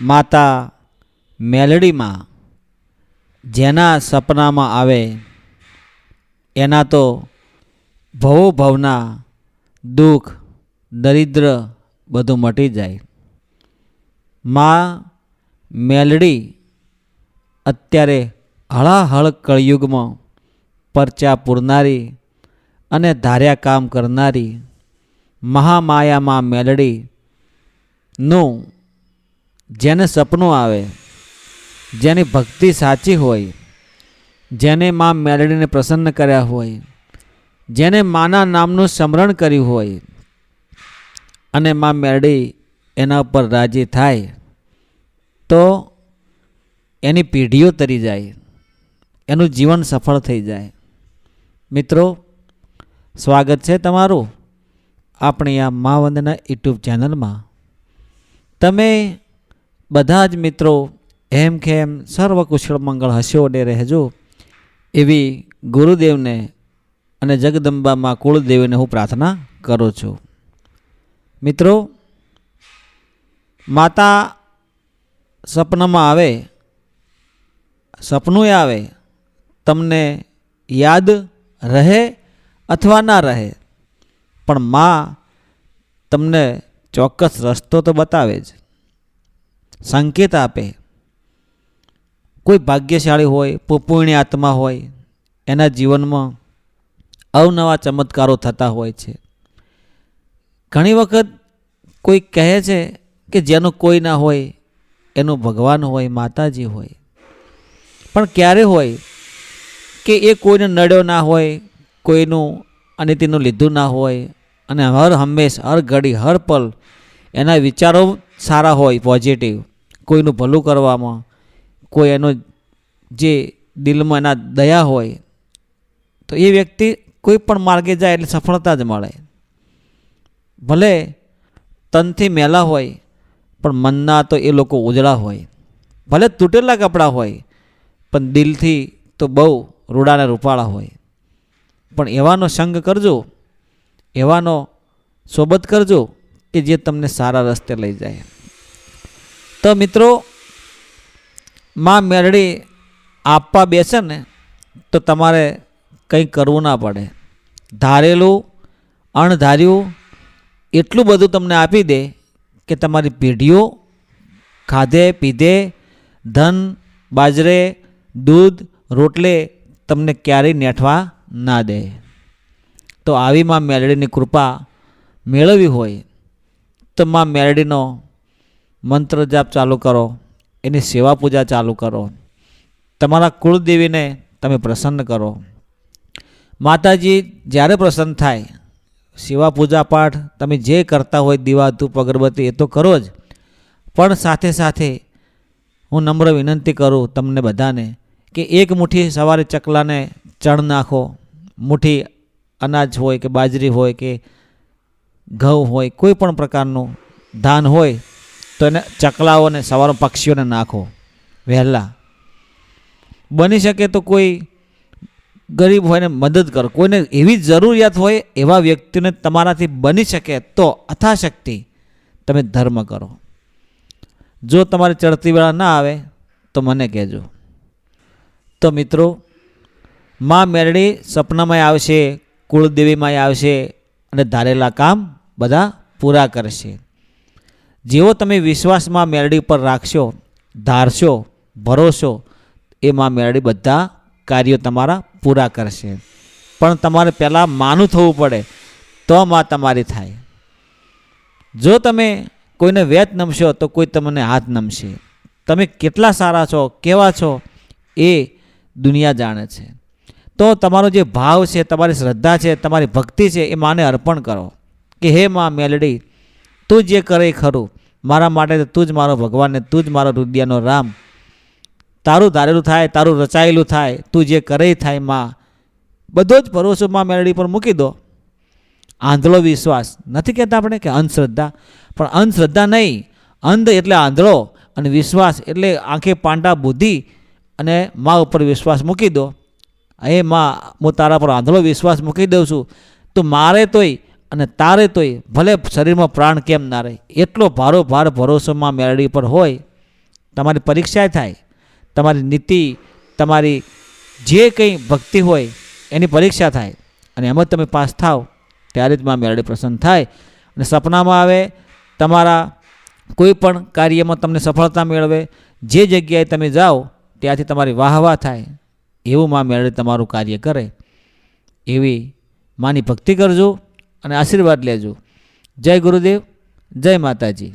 માતા મેલડીમાં જેના સપનામાં આવે, એના તો ભવો ભવના દુઃખ, દરિદ્ર બધું મટી જાય. મા મેલડી અત્યારે હળાહળ કળયુગમાં પરચા પૂરનારી અને ધાર્યા કામ કરનારી મહામાયામાં મેલડી નું જેને સપનું આવે, જેની ભક્તિ સાચી હોય, જેને મા મેળવીને પ્રસન્ન કર્યા હોય, જેને માના નામનું સ્મરણ કર્યું હોય, અને મા મેલડી એના ઉપર રાજી થાય, તો એની પેઢીઓ તરી જાય, એનું જીવન સફળ થઈ જાય. મિત્રો, સ્વાગત છે તમારું આપણી આ મા વંદના યુટ્યુબ ચેનલમાં. તમે બધા જ મિત્રો હેમ ખેમ સર્વકુશળ મંગળ હસ્યો ને રહેજો. એવી ગુરુદેવને અને જગદંબામાં કુળદેવીને હું પ્રાર્થના કરું છું. મિત્રો, માતા સપનામાં આવે સપનું આવે, તમને યાદ રહે અથવા ના રહે, પણ મા તમને ચોક્કસ રસ્તો તો બતાવે જ. સંકેત આપે. કોઈ ભાગ્યશાળી હોય પુપુણ્ય આત્મા હોય, એના જીવનમાં અવનવા ચમત્કારો થતા હોય છે. ઘણી વખત કોઈ કહે છે કે જેનું કોઈ ના હોય, એનું ભગવાન હોય, માતાજી હોય. પણ ક્યારે હોય કે એ કોઈને નડ્યો ના હોય, કોઈનું અને તેનું લીધું ના હોય, અને હર હંમેશ, હર ઘડી, હર પલ એના વિચારો સારા હોય પોઝિટિવ કોઈનું ભલું કરવામાં, કોઈ એનો જે દિલમાં એના દયા હોય, તો એ વ્યક્તિ કોઈ પણ માર્ગે જાય એટલે સફળતા જ મળે. ભલે તનથી મેલા હોય, પણ મનના તો એ લોકો ઉજળા હોય. ભલે તૂટેલા કપડાં હોય, પણ દિલથી તો બહુ રૂડાને રૂપાળા હોય. પણ એવાનો સંગ કરજો, એવાનો સોબત કરજો કે જે તમને સારા રસ્તે લઈ જાય. તો મિત્રો, માં મેળડી આપવા બેસે ને, તો તમારે કંઈ કરવું ના પડે. ધારેલું, અણધાર્યું, એટલું બધું તમને આપી દે કે તમારી પેઢીઓ ખાધે, પીધે, ધન, બાજરે, દૂધ, રોટલે તમને ક્યારેય નેઠવા ના દે. તો આવી માં મેલડીની કૃપા મેળવવી હોય, તો માં મેલડીનો મંત્ર જાપ ચાલુ કરો, એની સેવા પૂજા ચાલુ કરો. તમારા કુળદેવીને તમે પ્રસન્ન કરો. માતાજી, જ્યારે પ્રસન્ન થાય સેવા પૂજા પાઠ તમે જે કરતા હોય, દીવા, ધૂપ, અગરબત્તી, એ તો કરો જ. પણ સાથે સાથે હું નમ્ર વિનંતી કરું તમને બધાને કે એક મુઠ્ઠી સવારે ચકલાને ચણ નાખો. મુઠ્ઠી અનાજ હોય કે બાજરી હોય કે ઘઉં હોય, કોઈ પણ પ્રકારનું ધાન હોય તો એને ચકલાઓને, સવારો પક્ષીઓને નાખો. વહેલા. બની શકે તો કોઈ ગરીબ હોય ને મદદ કરો. કોઈને એવી જરૂરિયાત હોય એવા વ્યક્તિને તમારાથી બની શકે તો અથાશક્તિ તમે ધર્મ કરો. જો તમારે ચડતી વેળા ના આવે તો મને કહેજો. તો મિત્રો, માં મેરડી સપનામાં આવશે કુળદેવીમાં આવશે અને ધારેલા કામ બધા પૂરા કરશે. જેવો તમે વિશ્વાસમાં મેરડી પર રાખશો, ધારશો ભરોસો એ માં મેરડી બધા કાર્યો તમારા પૂરા કરશે. પણ તમારે પહેલાં માનું થવું પડે, તો માં તમારી થાય. જો તમે કોઈને વેત નમશો, તો કોઈ તમને હાથ નમશે. તમે કેટલા સારા છો, કેવા છો, એ દુનિયા જાણે છે. તો તમારો જે ભાવ છે, તમારી શ્રદ્ધા છે, તમારી ભક્તિ છે, એ માને અર્પણ કરો કે, હે માં મેલડી, તું જે કરે ખરું. મારા માટે તો તું જ મારો ભગવાન ને તું જ મારો હૃદયનો રામ. તારું ધારેલું થાય, તારું રચાયેલું થાય, તું જે કરે થાયમાં. બધો જ ભરોસો માં મેળડી પર મૂકી દો. આંધળો વિશ્વાસ. નથી કહેતા આપણે કે અંધશ્રદ્ધા. પણ અંધશ્રદ્ધા નહીં. અંધ એટલે આંધળો અને વિશ્વાસ એટલે આંખે પાંડા બુદ્ધિ અને મા ઉપર વિશ્વાસ મૂકી દો. એ મા, હું તારા પર આંધળો વિશ્વાસ મૂકી દઉં છું. તો મારે તોય અને તારે તોય ભલે શરીરમાં પ્રાણ કેમ ના રહે, એટલો ભારો ભાર ભરોસોમાં મેળડી પર હોય, તમારી પરીક્ષા થાય, તમારી નીતિ, તમારી જે કંઈ ભક્તિ હોય, એની પરીક્ષા થાય અને એમાં તમે પાસ થાવ, ત્યારે જ માં મેળડી પ્રસન્ન થાય અને સપનામાં આવે, તમારા કોઈ પણ કાર્યમાં તમને સફળતા મેળવે, જે જગ્યાએ તમે જાઓ, ત્યાંથી તમારી વાહ વાહ થાય, એવું માં મેળડી તમારું કાર્ય કરે. એવી માની ભક્તિ કરજો. અને આશીર્વાદ લેજો. જય ગુરુદેવ જય માતાજી.